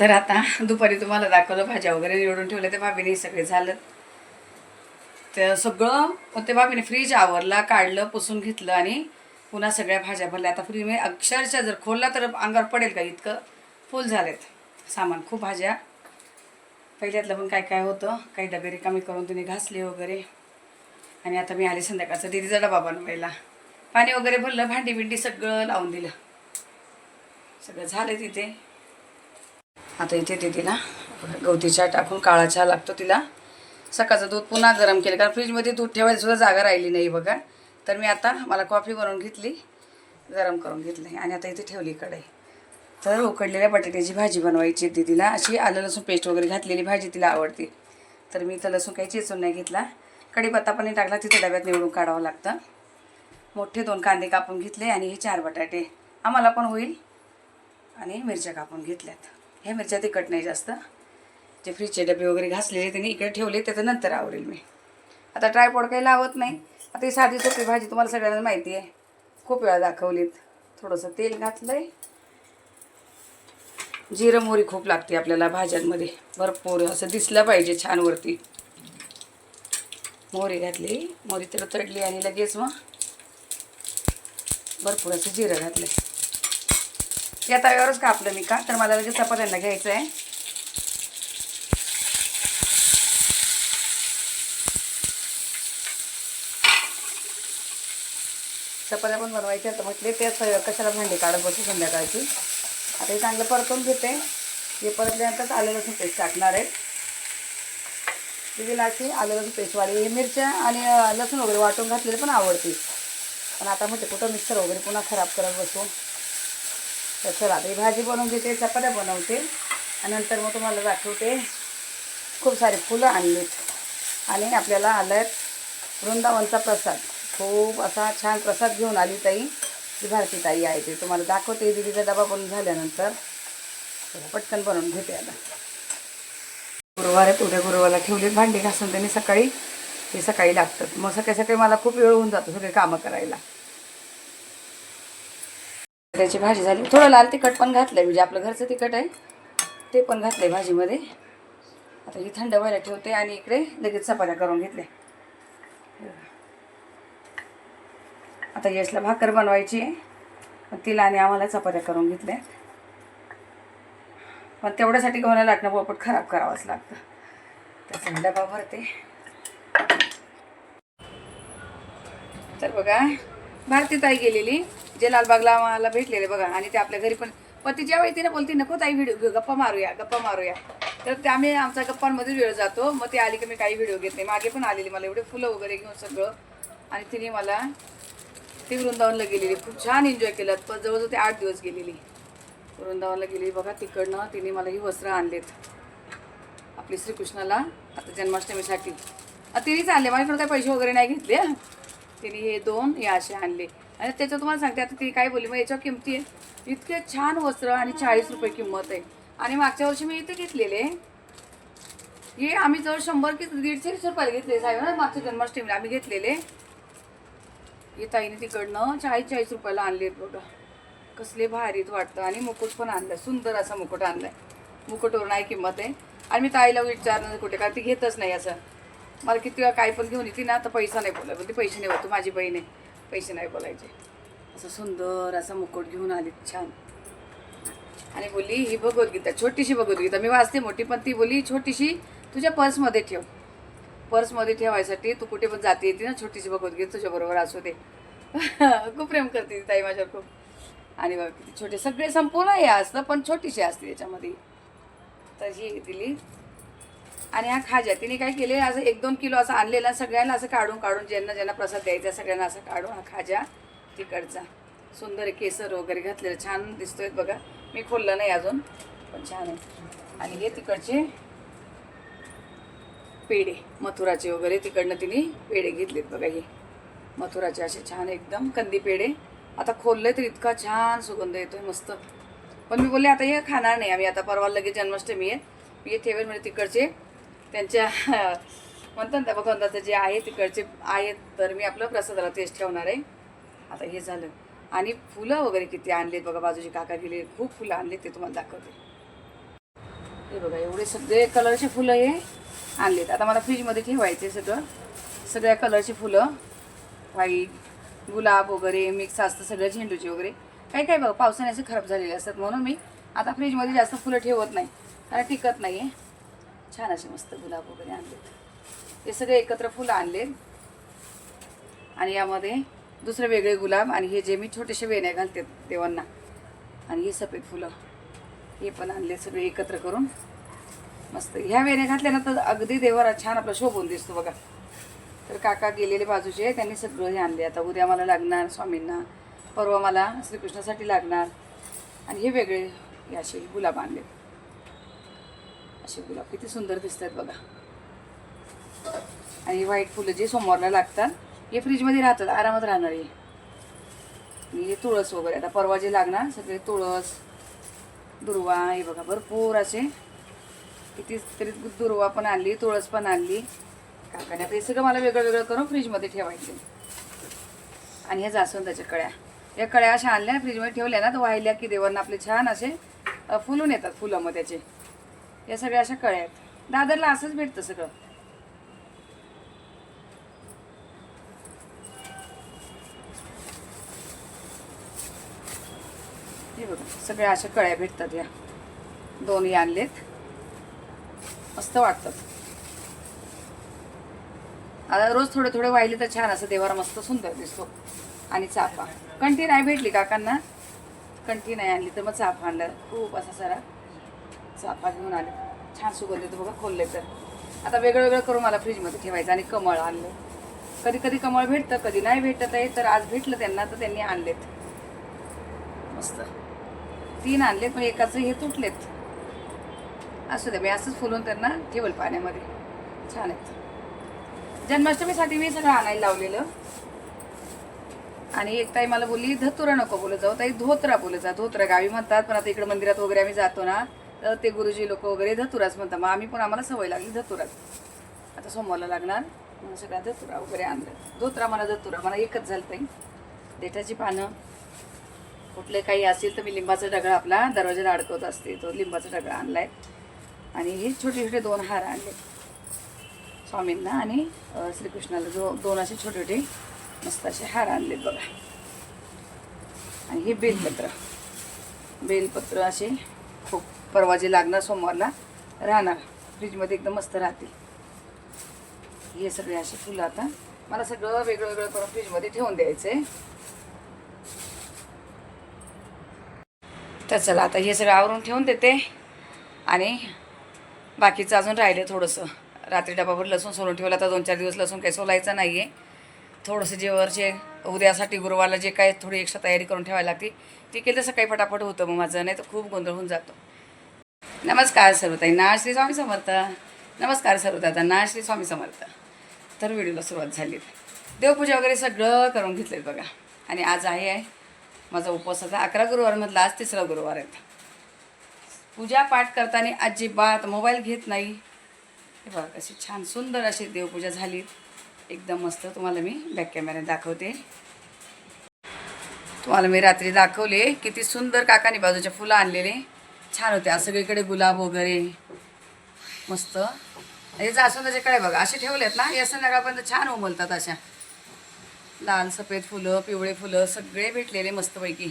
तर आता दुपारी तुम्हाला दाखवलं भाज्या वगैरे निवडून ठेवल्या ते भाभीने सगळे झालं. तर सगळं ते भाभीने फ्रीज आवरला काढलं पुसून घेतलं आणि पुन्हा सगळ्या भाज्या भरल्या. आता फ्रीज मी अक्षरशः जर खोलला तर अंगावर पडेल का? इतकं फुल झालेत सामान. खूप भाज्या. पहिल्यातलं पण काय काय होतं? काही डबे रिकामी करून तिने घासले वगैरे. आणि आता मी आले संध्याकाळचा दिदीचा डबा बनवायला. पाणी वगैरे भरलं भांडी बिंडी सगळं लावून दिलं. सगळं झालं तिथे. आता इथे ते तिला. गवती चहा टाकून काळा चहा लागतो तिला. सकाळचं दूध पुन्हा गरम केलं कारण फ्रीजमध्ये दूध ठेवायला सुद्धा जागा राहिली नाही बघा. तर मी आता मला कॉफी बनवून घेतली गरम करून घेतली आणि आता इथे ठेवली कढई. तर उकडलेल्या बटाट्याची भाजी बनवायची होती तिला. अशी आलं लसूण पेस्ट वगैरे घातलेली भाजी तिला आवडते. तर मी तर लसूण काही चेचून नाही घेतला. कढीपत्ता पण टाकला तिथे डब्यात निवडून काढावं लागतं. मोठे दोन कांदे कापून घेतले आणि हे चार बटाटे. आम्हाला पण होईल. आणि मिरच्या कापून घेतल्यात. ह्या मिरच्या तिखट नाही जास्त. जे फ्रीजचे डबे वगैरे घासलेले त्यांनी इकडे ठेवले त्याचं नंतर आवडेल मी. आता ट्रायपॉड काही लावत नाही. आता ही साधी सोपी भाजी तुम्हाला सगळ्यांना माहिती आहे. खूप वेळा दाखवलीत. थोडंसं तेल घातलं आहे जिरं मोहरी खूप लागते आपल्याला भाज्यांमध्ये. भरपूर असं दिसलं पाहिजे छान वरती. मोहरी घातली. मोहरी तर तडली आणि लगेच मग भरपूर असं जिरं घातलं या तव्यावरच कापलं मी का? तर मला लगेच चपात्यांना घ्यायचं आहे. चपात्या पण बनवायच्या तर म्हटले तेच कशाला भांडी काढत बसू संध्याकाळची? आता हे चांगलं परतून घेते. हे परतल्यानंतर आलं लसूण पेस्ट टाकणार आहे. दिदीला अशी आलं लसूण पेस्टवाली हे मिरच्या आणि लसूण वगैरे वाटून घातलेली पण आवडते पण आता म्हणते कुठं मिक्सर वगैरे पुन्हा खराब करत बसू? तर चला आता ही भाजी बनवून घेते चपात्या बनवते. आणि नंतर मग तुम्हाला दाखवते खूप सारे फुलं आणलीत आणि आपल्याला आलं वृंदावनचा प्रसाद. खूप असा छान प्रसाद घेऊन आली ताई ती भारती ताई आहे ते. तुम्हाला दाखवते दिदीचा डबा बनवून झाल्यानंतर. पटकन बनवून घेते आता. गुरुवार आहेत उद्या गुरुवारला ठेवले भांडी घासून त्यांनी सकाळी. ते सकाळी लागतात. मग सकाळी सकाळी मला खूप वेळ होऊन जातो सगळे कामं करायला. त्याची भाजी झाली. थोडं लाल तिखट पण घातलं म्हणजे आपलं घरचं तिखट आहे ते पण घातलं आहे भाजीमध्ये. आता ही थंड व्हायला ठेवते आणि इकडे लगेच चपात्या करून घेतल्या. आता यशला भाकर बनवायची आहे. तिला आणि आम्हाला चपात्या करून घेतल्या. पण तेवढ्यासाठी गव्हाला लाटणं पोपट खराब करावंच लागतं. त्याचा डबा भरते. तर बघा. भारती ताई गेलेली जे लालबागला मला भेटलेले बघा आणि ते आपल्या घरी पण पती ती जेव्हा येते ना बोलते नको ताई व्हिडिओ गप्पा मारूया गप्पा मारूया. तर ते आम्ही आमचा गप्पांमध्ये वेळ जातो मग ते आली की मी काही व्हिडिओ घेत नाही. मागे पण आलेली मला एवढे फुलं वगैरे घेऊन सगळं. आणि तिने मला ती वृंदावनला गेलेली खूप छान एन्जॉय केलं. पण जवळजवळ ते आठ दिवस गेलेली. वृंदावनला गेली बघा तिकडनं तिने मला ही वस्त्र आणलेत. आपली श्रीकृष्णाला आता जन्माष्टमीसाठी. तिनेच आणले माझ्याकडे काही पैसे वगैरे नाही घेतले तिने हे दोन हे असे आणले. आणि त्याचं तुम्हाला सांगते आता ती काय बोलली मग याच्यावर किमती आहे? इतके छान वस्त्र आणि चाळीस रुपये किंमत आहे. आणि मागच्या वर्षी मी इथे घेतलेले. हे आम्ही जवळ शंभर की दीडशे रुपयाला घेतले साहेब. ना मागच्या जन्माष्टमीला आम्ही घेतलेले. हे ताईने तिकडनं चाळीस चाळीस रुपयाला आणले. बघा कसले भारीत वाटतं. आणि मुकुट पण आणलाय सुंदर असा मुकुट आणलाय. मुकुटवर नाही किंमत आहे. आणि मी ताईला विचारणार कुठे कारण ती घेतच नाही असं. मला किती वेळा काय पण घेऊन येते ना तर पैसा नाही बोलाय पण ती पैसे नाही होतो माझी बहीण आहे. पैसे नाही बोलायचे. असं सुंदर असा मुकुट घेऊन आली छान. आणि बोलली ही भगवद्गीता छोटीशी भगवद्गीता. मी वाचते मोठी पण ती बोली छोटीशी तुझ्या पर्समध्ये ठेव. पर्समध्ये ठेवायसाठी तू कुठे पण जाते येते ना छोटीशी भगवद्गीता तुझ्याबरोबर असू दे. खूप प्रेम करते ती ताई माझ्यावर खूप. आणि बाबा किती छोटे सगळे संपूर्ण हे असतं पण छोटीशी असते त्याच्यामध्ये. तर ही दिली. आणि हा खाजा तिने काय केले? असं एक दोन किलो असं आणलेला सगळ्यांना असं काढून काढून ज्यांना ज्यांना प्रसाद द्यायचा सगळ्यांना असं काढून हा खाजा तिकडचा. सुंदर केसर वगैरे घातलेलं. छान दिसतोय बघा. मी खोललं नाही अजून पण छान आहे. आणि हे तिकडचे पेढे मथुराचे वगैरे तिकडनं तिने पेढे घेतलेत बघा हे. मथुराचे असे छान एकदम कंदी पेढे. आता खोलले तर इतका छान सुगंध येतोय मस्त. पण मी बोलले आता हे खाणार नाही आम्ही. आता परवा लगेच जन्माष्टमी आहे. मी हे ठेवेल म्हणजे तिकडचे त्यांच्या म्हणतात ना भगवंताचं जे आहे तिकडचे आहेत तर मी आपलं प्रसादाला तेच ठेवणार आहे. आता हे झालं. आणि फुलं वगैरे किती आणलेत बघा बाजूचे काका गेले खूप फुलं आणले ते तुम्हाला दाखवते. हे बघा एवढे सगळे कलरचे फुलं हे आणलेत. आता मला फ्रीजमध्ये ठेवायचे सगळं. सगळ्या कलरची फुलं व्हाईट गुलाब वगैरे मिक्स असतं सगळं झेंडूची वगैरे. काही काही बघा पावसाने असे खराब झालेले असतात म्हणून मी आता फ्रीजमध्ये जास्त फुलं ठेवत नाही. कारण टिकत नाही आहे छान असे मस्त गुलाब वगैरे आणलेत. हे सगळे एकत्र फुलं आणले. आणि यामध्ये दुसरे वेगळे गुलाब आणि हे जे मी छोटेसे वेण्या घालते देवांना. आणि हे सफेद फुलं. हे पण आणले सगळे एकत्र करून. मस्त. ह्या वेण्या घातल्या ना तर अगदी देवाला छान आपला शोभून दिसतो बघा. तर काका गेलेले बाजूचे त्यांनी सगळं हे आणले. आता उद्या मला लागणार स्वामींना परवा मला श्रीकृष्णासाठी लागणार. आणि हे वेगळे हे असे गुलाब आणले असे गुलाब किती सुंदर दिसतात बघा. आणि व्हाईट फुलं जे सोमवारला लागतात हे फ्रीजमध्ये राहतात आरामात राहणार हे. तुळस वगैरे आता परवा जे लागणार सगळे तुळस दुर्वा हे बघा भरपूर असे. किती तरी दुर्वा पण आणली तुळस पण आणली. काकाने आता हे सगळं मला वेगळं वेगळं करून फ्रीजमध्ये ठेवायचे. आणि ह्या जास्वंदाच्या कळ्या. या कळ्या अशा आणल्या फ्रीजमध्ये ठेवल्या ना तर वाहिल्या की देवांना आपले छान असे फुलून येतात फुलं मग त्याचे. या सगळ्या अशा कळ्या आहेत. दादरला असंच भेटतं सगळं. हे बघा सगळ्या अशा कळ्या भेटतात या. दोन्ही आणलेत. मस्त वाटतात. आता रोज थोडे थोडे वाहिले तर छान असं देवारा मस्त सुंदर दिसतो. आणि चाफा. कंठी नाही भेटली काकांना. कंठी नाही आणली तर मग चाफा आणलं. खूप असा सारा चाफा घेऊन आले. छान सुगंध येतो बघा खोलले तर. आता वेगळं वेगळं करून मला फ्रीजमध्ये ठेवायचं आणि कमळ आणलं. कधी कधी कमळ भेटतं कधी नाही भेटत आहे तर आज भेटलं त्यांना तर त्यांनी आणलेत. मस्त. तीन आणलेत पण एकाचं हे तुटलेत. असू दे मी असंच फुलून त्यांना ठेवल पाण्यामध्ये. छान आहेत. जन्माष्टमीसाठी मी सगळं आणायला लावलेलं. आणि एक ताई मला बोलली धतुरा नको बोलत जाऊ ताई धोत्रा बोलत जा. धोत्रा गावी म्हणतात पण आता इकडे मंदिरात वगैरे आम्ही जातो ना तर ते गुरुजी लोक वगैरे धतुराच म्हणतात. मग आम्ही पण आम्हाला सवय लागली धतुराच आता सोमवारला लागणार. सगळ्या धतुरा वगैरे आणलं. धोतरा मला धतुरा मला एकच झालं ताई. देठाची पानं. कुठले काही असेल तर मी लिंबाचा डगळा आपला दरवाजाला अडकवत असते. तो लिंबाचा डगळा आणलाय. आणि हे छोटे छोटे दोन हार आणले. स्वामींना आणि श्रीकृष्णाला जो दोन असे छोटे छोटे मस्त असे हार आणलेत बघा. आणि हे बेलपत्र. बेलपत्र असे खूप परवा जे लागणार सोमवारला राहणार. फ्रीजमध्ये एकदम मस्त राहतील. हे सगळे असे फुलं आता. मला सगळं वेगळं वेगळं करून फ्रीजमध्ये ठेवून द्यायचं आहे तर चला आता हे सगळं आवरून ठेवून देते. आणि बाकीचं अजून राहिलं थोडंसं. रात्री डबाभर लसूण सोलून ठेवलं आता दोन चार दिवस लसूण काही सोलायचं नाही आहे थोडंसं जे वरचे उद्यासाठी गुरुवारला जे काय थोडी एक्स्ट्रा तयारी करून ठेवायला लागते ते केलं तसं काही फटाफट होतं मग माझं नाही तर खूप गोंधळ होऊन जातो. नमस्कार सर्वताई ना श्री स्वामी समर्थ. नमस्कार सर्वदादा ना श्री स्वामी समर्थ. तर व्हिडिओला सुरुवात झाली. देवपूजा वगैरे सगळं करून घेतलेत बघा. आणि आज आहे आहे माझा उपवासाचा अकरा गुरुवारमधला आज तिसरा गुरुवार आहे. पूजा पाठ करताना अजिबात मोबाईल घेत नाही. हे बघा कशी छान सुंदर अशी देवपूजा झाली. एकदम मस्त. तुम्हाला मी बॅक कॅमेऱ्यात दाखवते. तुम्हाला मी रात्री दाखवले किती सुंदर काकाने बाजूच्या फुलं आणलेले. छान होते. सगळीकडे गुलाब वगैरे. मस्त. हे जास्वंदाचे कडे बघा. असे ठेवलेत ना या संध्याकाळपर्यंत छान उमलतात अशा. लाल सफेद फुलं पिवळे फुलं सगळे भेटलेले मस्तपैकी.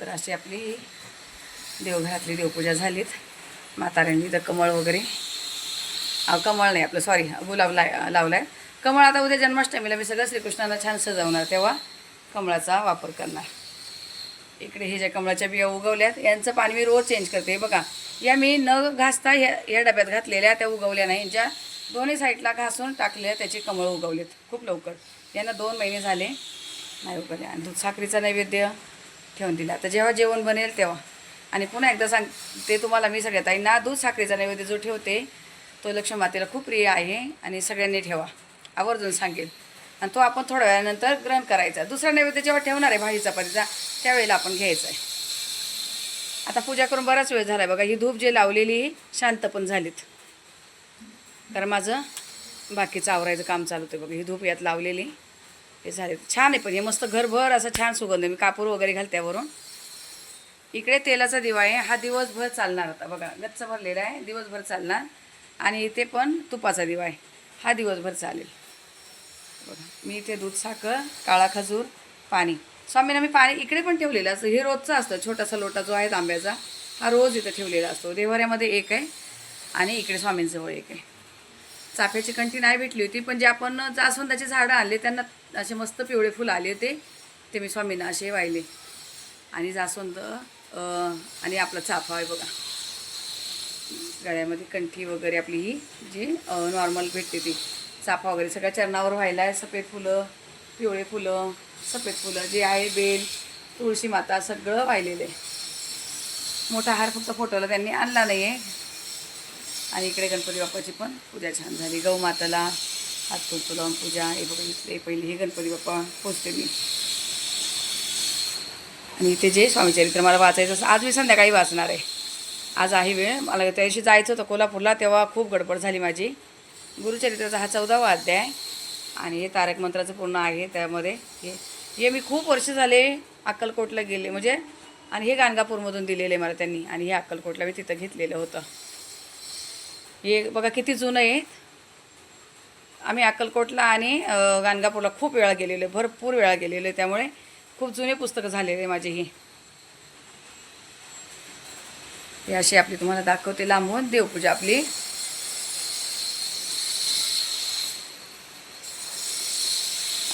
तर अशी आपली देवघरातली देवपूजा झालीत. म्हाताऱ्यांनी तर कमळ वगैरे कमळ नाही आपलं सॉरी गुलाब ला लावला आहे कमळ आता उद्या जन्माष्टमीला मी सगळं श्रीकृष्णाला छान सजवणार तेव्हा कमळाचा वापर करणार. इकडे हे ज्या कमळाच्या बिया उगवल्यात यांचं पाणी मी रोज चेंज करते. बघा या मी न घासता ह्या या डब्यात घातलेल्या त्या उगवल्या नाही. ज्या दोन्ही साईडला घासून टाकल्या त्याचे कमळ उगवलेत खूप लवकर. यांना दोन महिने झाले. नाही उगवले. आणि दूध साखरीचा नैवेद्य ठेवून दिला. तर जेव्हा जेवण बनेल तेव्हा. आणि पुन्हा एकदा सांग ते तुम्हाला मी सगळ्यात ताईंना दूध साखरेचा नैवेद्य जो ठेवते तो लक्ष्मी मातेला खूप प्रिय आहे आणि सगळ्यांनी ठेवा. आवर्जून सांगेल आणि तो आपण थोड्या वेळानंतर ग्रहण करायचा दुसरा नैवेद्य जेव्हा ठेवणार आहे भाजी चपातीचा त्यावेळेला आपण घ्यायचा आहे. आता पूजा करून बराच वेळ झाला आहे बघा. ही धूप जे लावलेली शांत पण झालीत. तर माझं बाकीचं आवरायचं काम चालू होतं बघा. ही धूप यात लावलेली हे झाले छान आहे पण हे मस्त घरभर असं छान सुगंध. आहे. मी कापूर वगैरे घालत्यावरून इकडे तेलाचा दिवा आहे. हा दिवसभर चालणार आता बघा. गच्च भरलेला आहे. दिवसभर चालणार. आणि इथे पण तुपाचा दिवा आहे. हा दिवसभर चालेल. बघा मी इथे दूध साखर काळा खजूर पाणी. स्वामींना मी पाणी इकडे पण ठेवलेलं असतं. हे रोजचं असतं. छोटासा लोटा जो आहे तांब्याचा हा रोज इथं ठेवलेला असतो. देवऱ्यामध्ये एक आहे आणि इकडे स्वामींजवळ एक आहे. चाफ्याची कंठी नाही भेटली होती पण जे आपण जास्वंदाचे झाडं आणले त्यांना असे मस्त पिवळे फुलं आले होते ते मी स्वामींना असे वाहिले. आणि जास्वंद आणि आपला चाफा आहे बघा. गळ्यामध्ये कंठी वगैरे आपली ही जी नॉर्मल भेटते ती. चाफा वगैरे सगळ्या चरणावर व्हायला आहे सफेद फुलं पिवळे फुलं सफेद फुलं जे आहे बेल तुळशी माता सगळं वाहिलेलं आहे. मोठा हार फक्त फोटोला त्यांनी आणला नाही आहे आणि इकडे गणपती बाप्पाची पण पूजा छान झाली. गौ माताला हात कुंकू लावून पूजा. हे बघा इकडे पहिले हे गणपती बाप्पा पोचते मी. आणि इथे जे स्वामीचरित्र मला वाचायचं असं आज मी संध्याकाळी वाचणार आहे. आज आहे वेळ. मला त्या दिवशी जायचं होतं कोल्हापूरला तेव्हा खूप गडबड झाली माझी. गुरुचरित्राचा हा चौदावा अध्याय आहे. आणि हे तारक मंत्राचं पूर्ण आहे. त्यामध्ये हे हे मी खूप वर्ष झाले अक्कलकोटला गेले. म्हणजे आणि हे गाणगापूरमधून दिलेलं आहे मला त्यांनी. आणि हे अक्कलकोटला मी तिथं घेतलेलं होतं. हे बघा किती जुनं आहे. आम्ही अक्कलकोटला आणि गाणगापूरला खूप वेळा गेलेलो आहे. भरपूर वेळा गेलेलो आहे. त्यामुळे खूप जुने पुस्तकं झालेले माझे ही. हे अशी आपली तुम्हाला दाखवते लांबून देवपूजा आपली.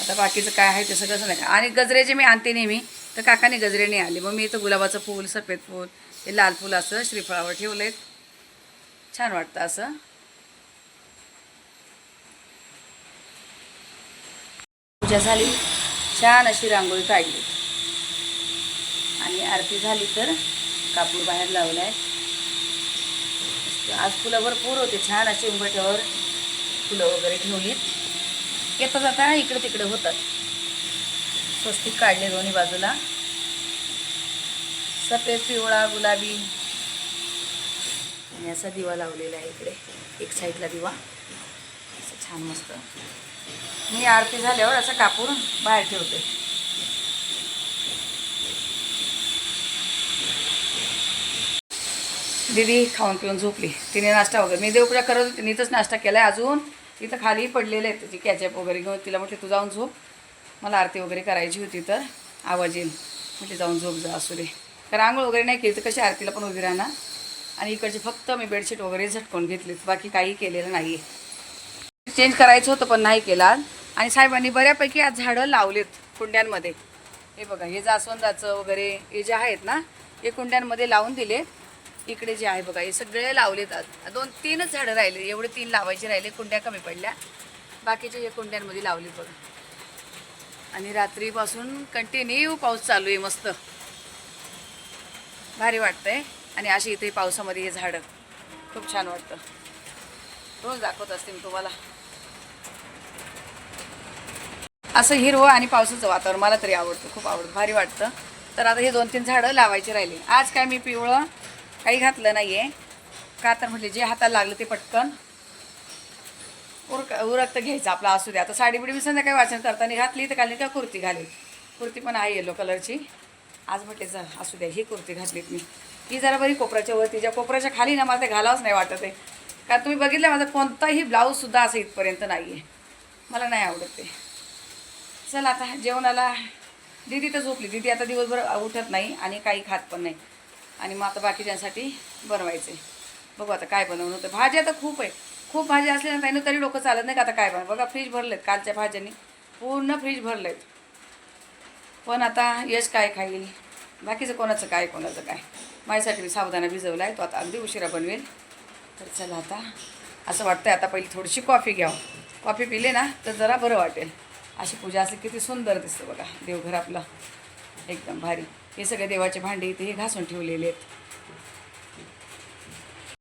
आता बाकीचं काय आहे ते सगळं नाही आणि गजरे जे मी आणते नेहमी. तर काकाने गजरे नाही आले मग मी इथं गुलाबाचं फूल सफेद फूल हे लाल फूल असं श्रीफळावर ठेवलेत. छान वाटतं असं. पूजा झाली. छान अशी रांगोळी काढली. आणि आरती झाली तर कापूर बाहेर लावला आहे आज फुलं भरपूर होते छान अशी उंबट्यावर फुलं वगैरे ठेवलीत येता. जाता इकडे तिकडे होतात. स्वस्तिक काढले दोन्ही बाजूला. सफेद पिवळा गुलाबी. आणि असा दिवा लावलेला आहे इकडे एक साईडला दिवा. असं छान मस्त. मी आरती झाल्यावर असं कापूर बाहेर ठेवते. दीदी खाऊन पिऊन झोपली. तिने नाश्ता वगैरे मी देवपूजा करत होती तिनेच नाश्ता केला आहे अजून. तिथं खाली पडलेले आहेत त्याची कॅचअप वगैरे घेऊन. तिला म्हटले तू जाऊन झोप. मला आरती वगैरे करायची होती तर आवाज येईल. म्हटले जाऊन झोप जा असू दे. कारण आंघोळ वगैरे नाही केली तर कशी आरतीला पण उभी राहणार? आणि इकडची फक्त मी बेडशीट वगैरे झटकून घेतलीत बाकी काही केलेलं नाही आहे चेंज करायचं होतं पण नाही केला. आणि साहेबांनी बऱ्यापैकी आज झाडं लावलेत कुंड्यांमध्ये. हे बघा हे जास्वंदाचं वगैरे हे जे आहेत ना हे कुंड्यांमध्ये लावून दिले इकडे जे आहे बघा हे सगळे लावलेत आज दोन तीनच झाडं राहिले. एवढे तीन लावायचे राहिले कुंड्या कमी पडल्या. बाकीचे हे कुंड्यांमध्ये लावले बघा. आणि रात्रीपासून कंटिन्यू पाऊस चालू आहे मस्त. भारी वाटतंय. आणि अशी इथे पावसामध्ये हे झाडं. खूप छान वाटतं. रोज दाखवत असते मी तुम्हाला. असं हिरवं आणि पावसाचं वातावरण मला तरी आवडतं. खूप आवडतं. भारी वाटतं. तर आता हे दोन तीन झाडं लावायची राहिली. आज काय मी पिवळं काही घातलं नाही आहे का तर म्हटले जे हाताला लागलं ते पटकन. उरक उरक्त घ्यायचं आपला असू द्या आता साडी बिडी मी संध्याकाळी वाचन करताना घातली तर घालली का कुर्ती घालेल कुर्ती पण आहे येलो कलरची आज म्हटले जा असू द्या ही कुर्ती घातलीत मी. ही जरा बरी कोपऱ्याच्या वरती ज्या कोपऱ्याच्या खाली ना मला ते घालावंच नाही वाटत आहे. कारण तुम्ही बघितलं माझा कोणताही ब्लाऊजसुद्धा असं इथपर्यंत नाही आहे मला नाही आवडत ते. चला आता जेवणाला दीदी तर झोपली. दीदी आता दिवसभर उठत नाही आणि काही खात पण नाही. आणि मग आता बाकीच्यांसाठी बनवायचे. बघू आता काय बनवणं होतं. भाज्या तर खूप आहे. खूप भाज्या असल्या ना त्यानं तरी डोकं चालत नाही का आता काय बनव बघा फ्रीज भरलेत कालच्या भाज्यांनी. पूर्ण फ्रीज भरलेत. पण आता यश काय खाईल? बाकीचं कोणाचं काय कोणाचं काय? माझ्यासाठी मी सावधाना भिजवला आहे तो आता अगदी उशिरा बनवेल. तर चला आता. असं वाटतं आता पहिली थोडीशी कॉफी घ्यावं. कॉफी पिले ना तर जरा बरं वाटेल. अशी पूजा असली किती सुंदर दिसतं बघा. देवघर आपलं. एकदम भारी. हे सगळे देवाचे भांडे इथे हे घासून ठेवलेले आहेत.